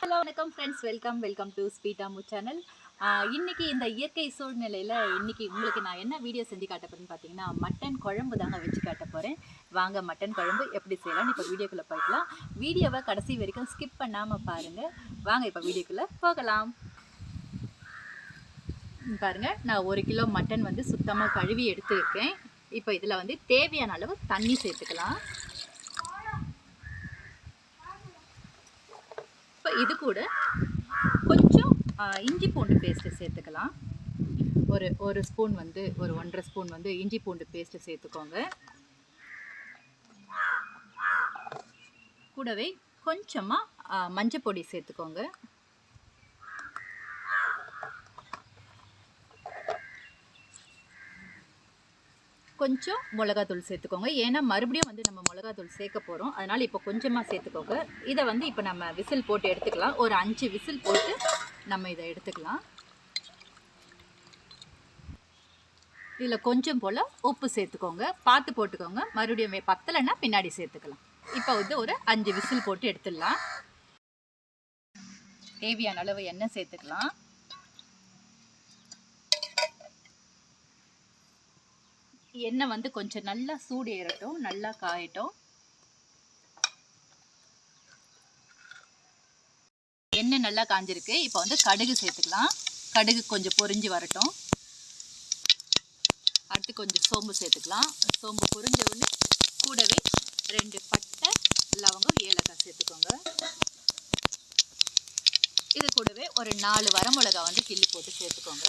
Hello வணக்கம் friends welcome welcome to ஸ்பீட்டாமு channel இன்னைக்கு இந்த இயற்கை சூழ்நிலையில் இன்னைக்கு உங்களுக்கு நான் என்ன வீடியோ செஞ்சு காட்ட போறேன்னு பார்த்தீங்கன்னா மட்டன் குழம்பு தாங்க வச்சு காட்ட போகிறேன் வாங்க மட்டன் குழம்பு எப்படி செய்யலாம்னு இப்போ வீடியோக்குள்ளே போய்க்கலாம் வீடியோவை கடைசி வரைக்கும் ஸ்கிப் பண்ணாமல் பாருங்கள் வாங்க இப்போ வீடியோக்குள்ளே போகலாம். பாருங்கள் பாருங்க நான் ஒரு கிலோ மட்டன் வந்து சுத்தமாக கழுவி எடுத்துருக்கேன். இப்போ இதில் வந்து தேவையான அளவு தண்ணி சேர்த்துக்கலாம். இது கூட கொஞ்சம் இஞ்சி பூண்டு பேஸ்ட்டு சேர்த்துக்கலாம். ஒரு ஒரு ஸ்பூன் வந்து ஒரு ஒன்றரை ஸ்பூன் வந்து இஞ்சி பூண்டு பேஸ்ட்டு சேர்த்துக்கோங்க. கூடவே கொஞ்சமாக மஞ்சள் பொடி சேர்த்துக்கோங்க. கொஞ்சம் மிளகாத்தூள் சேர்த்துக்கோங்க. ஏன்னா மறுபடியும் வந்து நம்ம மிளகாத்தூள் சேர்க்க போகிறோம் அதனால் இப்போ கொஞ்சமாக சேர்த்துக்கோங்க. இதை வந்து இப்போ நம்ம விசில் போட்டு எடுத்துக்கலாம். ஒரு அஞ்சு விசில் போட்டு நம்ம இதை எடுத்துக்கலாம். இதில் கொஞ்சம் போல் உப்பு சேர்த்துக்கோங்க. பார்த்து போட்டுக்கோங்க. மறுபடியும் பத்தலைன்னா பின்னாடி சேர்த்துக்கலாம். இப்போ வந்து ஒரு அஞ்சு விசில் போட்டு எடுத்துடலாம். தேவையான அளவு எண்ணெய் சேர்த்துக்கலாம். எண்ணெய் வந்து கொஞ்சம் நல்லா சூடு ஏறட்டும் நல்லா காயட்டும். எண்ணெய் நல்லா காஞ்சிருக்கு. இப்போ வந்து கடுகு சேர்த்துக்கலாம். கடுகு கொஞ்சம் பொரிஞ்சு வரட்டும். அடுத்து கொஞ்சம் சோம்பு சேர்த்துக்கலாம். சோம்பு பொரிஞ்ச உடனே கூடவே ரெண்டு பட்டை லவங்கம் ஏலக்காய் சேர்த்துக்கோங்க. இது கூடவே ஒரு நாலு வரமிளகா வந்து கிள்ளி போட்டு சேர்த்துக்கோங்க.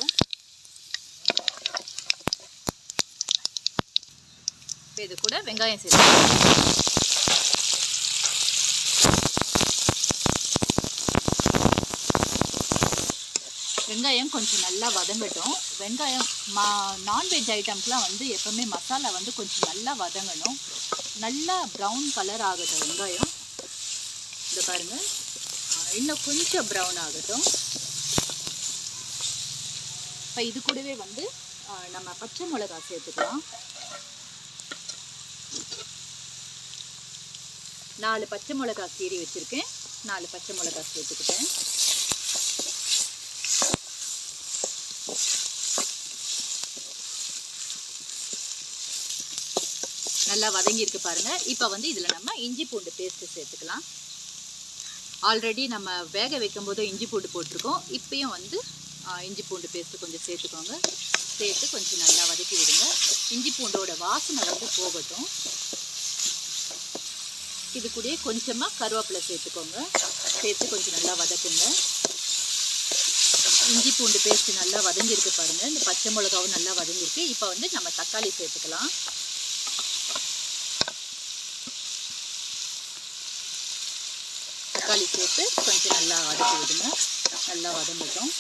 இப்போ இது கூட வெங்காயம் சேர்த்து வெங்காயம் கொஞ்சம் நல்லா வதங்கட்டும். வெங்காயம் மா நான்வெஜ் ஐட்டம்ஸ்லாம் வந்து எப்போவுமே மசாலா வந்து கொஞ்சம் நல்லா வதங்கணும். நல்லா ப்ரௌன் கலர் ஆகட்டும் வெங்காயம். இந்த பாருங்கள் இன்னும் கொஞ்சம் ப்ரௌன் ஆகட்டும். இப்போ இது கூடவே வந்து நம்ம பச்சை மிளகாய் சேர்த்துக்கலாம். நாலு பச்சை மிளகாய் கீரி வச்சுருக்கேன். நாலு பச்சை மிளகாய் சேர்த்துக்கிட்டேன். நல்லா வதங்கியிருக்கு பாருங்கள் இப்போ வந்து இதில் நம்ம இஞ்சி பூண்டு பேஸ்ட்டு சேர்த்துக்கலாம். ஆல்ரெடி நம்ம வேக வைக்கும்போது இஞ்சி பூண்டு போட்டிருக்கோம். இப்பயும் வந்து இஞ்சி பூண்டு பேஸ்ட்டு கொஞ்சம் சேர்த்துக்கோங்க. சேர்த்து கொஞ்சம் நல்லா வதக்கி விடுங்க. இஞ்சி பூண்டோட வாசனை வந்து போகட்டும். இது கூடயே கொஞ்சமாக கருவேப்பிலை சேர்த்துக்கோங்க. சேர்த்து கொஞ்சம் நல்லா வதக்குங்க. இஞ்சி பூண்டு பேஸ்ட் நல்லா வதங்கியிருக்கு பாருங்க. இந்த பச்சை மிளகாவும் நல்லா வதங்கியிருக்கு. இப்போ வந்து நம்ம தக்காளி சேர்த்துக்கலாம். தக்காளி சேர்த்து கொஞ்சம் நல்லா வதக்கி விடுங்க. நல்லா வதங்கட்டும்.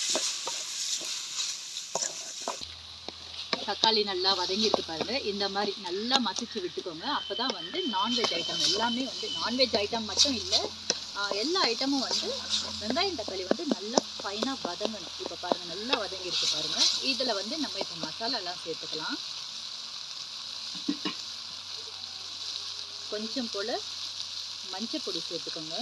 தக்காளி நல்லா வதங்கியிருக்கு பாருங்க. இந்த மாதிரி நல்லா மசிச்சு விட்டுக்கோங்க. அப்பதான் வந்து நான்வெஜ் ஐட்டம் எல்லாமே வந்து நான்வெஜ் ஐட்டம் மட்டும் இல்லை எல்லா ஐட்டமும் வந்து வெங்காயம் தக்காளி வந்து நல்லா ஃபைனாக வதங்கணும். இப்போ பாருங்க நல்லா வதங்கியிருக்கு பாருங்க. இதில் வந்து நம்ம இப்போ மசாலாலாம் சேர்த்துக்கலாம். கொஞ்சம் போல் மஞ்சள் பொடி சேர்த்துக்கோங்க.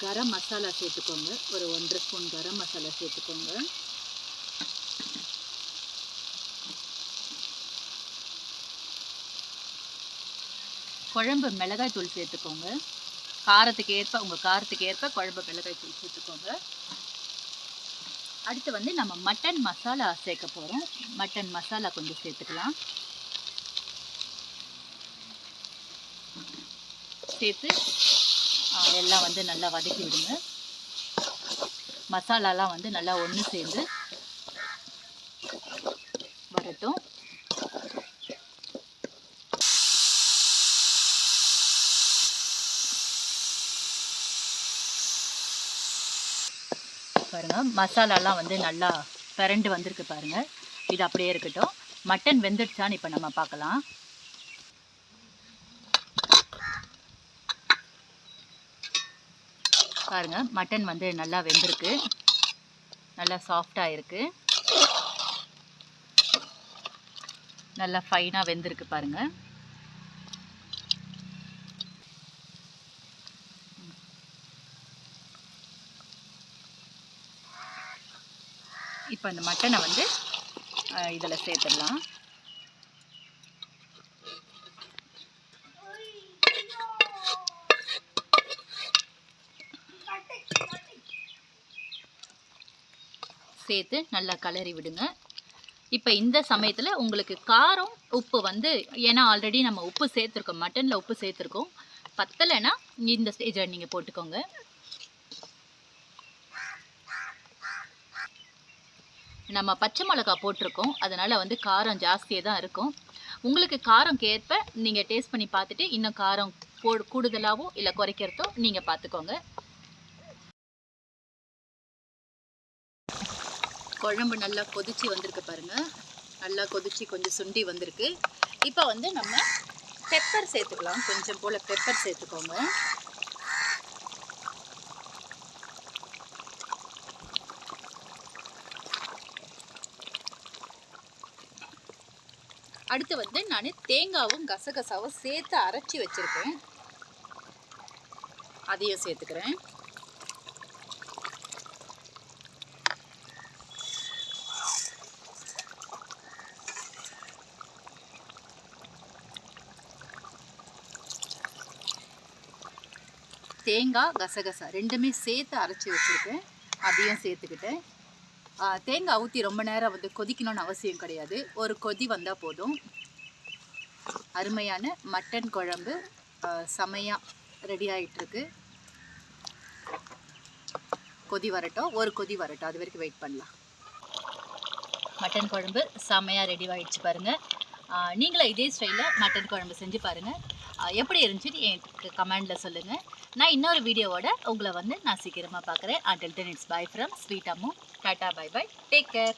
கரம் மசாலா சேர்த்துக்கோங்க. ஒரு ஒன்றரை ஸ்பூன் கரம் மசாலா சேர்த்துக்கோங்க. குழம்பு மிளகாய் தூள் சேர்த்துக்கோங்க. காரத்துக்கு ஏற்ப உங்கள் காரத்துக்கு ஏற்ப குழம்பு மிளகாய் தூள் சேர்த்துக்கோங்க. அடுத்து வந்து நம்ம மட்டன் மசாலா சேர்க்க போகிறோம் மட்டன் மசாலா கொஞ்சம் சேர்த்துக்கலாம். சேர்த்து எல்லாம் வந்து நல்லா வதக்கி விடுங்க. மசாலாலாம் வந்து நல்லா ஒன்று சேர்ந்து வரட்டும். பாருங்க மசாலாலாம் வந்து நல்லா பிறண்டு வந்திருக்கு பாருங்க. இது அப்படியே இருக்கட்டும். மட்டன் வெந்துடுச்சான்னு இப்போ நம்ம பார்க்கலாம். பாருங்கள் மட்டன் வந்து நல்லா வெந்திருக்கு. நல்லா சாஃப்டாக இருக்குது நல்லா ஃபைனாக வெந்திருக்கு பாருங்கள் இப்போ இந்த மட்டனை வந்து இதில் சேர்த்துடலாம். சேர்த்து நல்லா கலரி விடுங்க. இப்போ இந்த சமயத்தில் உங்களுக்கு காரம் உப்பு வந்து ஏன்னா ஆல்ரெடி நம்ம உப்பு சேர்த்துருக்கோம் மட்டனில் உப்பு சேர்த்துருக்கோம். பத்தலைன்னா இந்த ஸ்டேஜில் நீங்கள் போட்டுக்கோங்க. நம்ம பச்சை மிளகா போட்டிருக்கோம். அதனால் வந்து காரம் ஜாஸ்தியாக தான் இருக்கும். உங்களுக்கு காரம் ஏற்ப நீங்கள் டேஸ்ட் பண்ணி பார்த்துட்டு இன்னும் காரம் போ கூடுதலாகவோ இல்லை குறைக்கிறதோ நீங்கள் பார்த்துக்கோங்க. குழம்பு நல்லா கொதிச்சு வந்திருக்கு பாருங்க. நல்லா கொதிச்சு கொஞ்சம் சுண்டி வந்திருக்கு. இப்போ வந்து நம்ம பெப்பர் சேர்த்துக்கலாம். கொஞ்சம் போல் பெப்பர் சேர்த்துக்கோங்க. அடுத்து வந்து நான் தேங்காவும் கசகசாவும் சேர்த்து அரைச்சி வச்சுருக்கேன். அதையும் சேர்த்துக்கிறேன். தேங்காய் கசகசா ரெண்டுமே சேர்த்து அரைச்சி வச்சுருக்கேன். அதையும் சேர்த்துக்கிட்டேன். தேங்காய் ஊற்றி ரொம்ப நேரம் வந்து கொதிக்கணும்னு அவசியம் கிடையாது. ஒரு கொதி வந்தால் போதும். அருமையான மட்டன் குழம்பு செமையாக ரெடி ஆகிட்டுருக்கு கொதி வரட்டும். ஒரு கொதி வரட்டும். அது வரைக்கும் வெயிட் பண்ணலாம். மட்டன் குழம்பு செமையாக ரெடி ஆகிடுச்சு பாருங்கள் நீங்களும் இதே ஸ்டைலில் மட்டன் குழம்பு செஞ்சு பாருங்கள் எப்படி இருந்துச்சுன்னு எனக்கு கமெண்டில் சொல்லுங்கள் நான் இன்னொரு வீடியோவோட உங்களை வந்து நான் சீக்கிரமாக பார்க்குறேன். Until then it's bye from sweet Ammu tata bye bye take care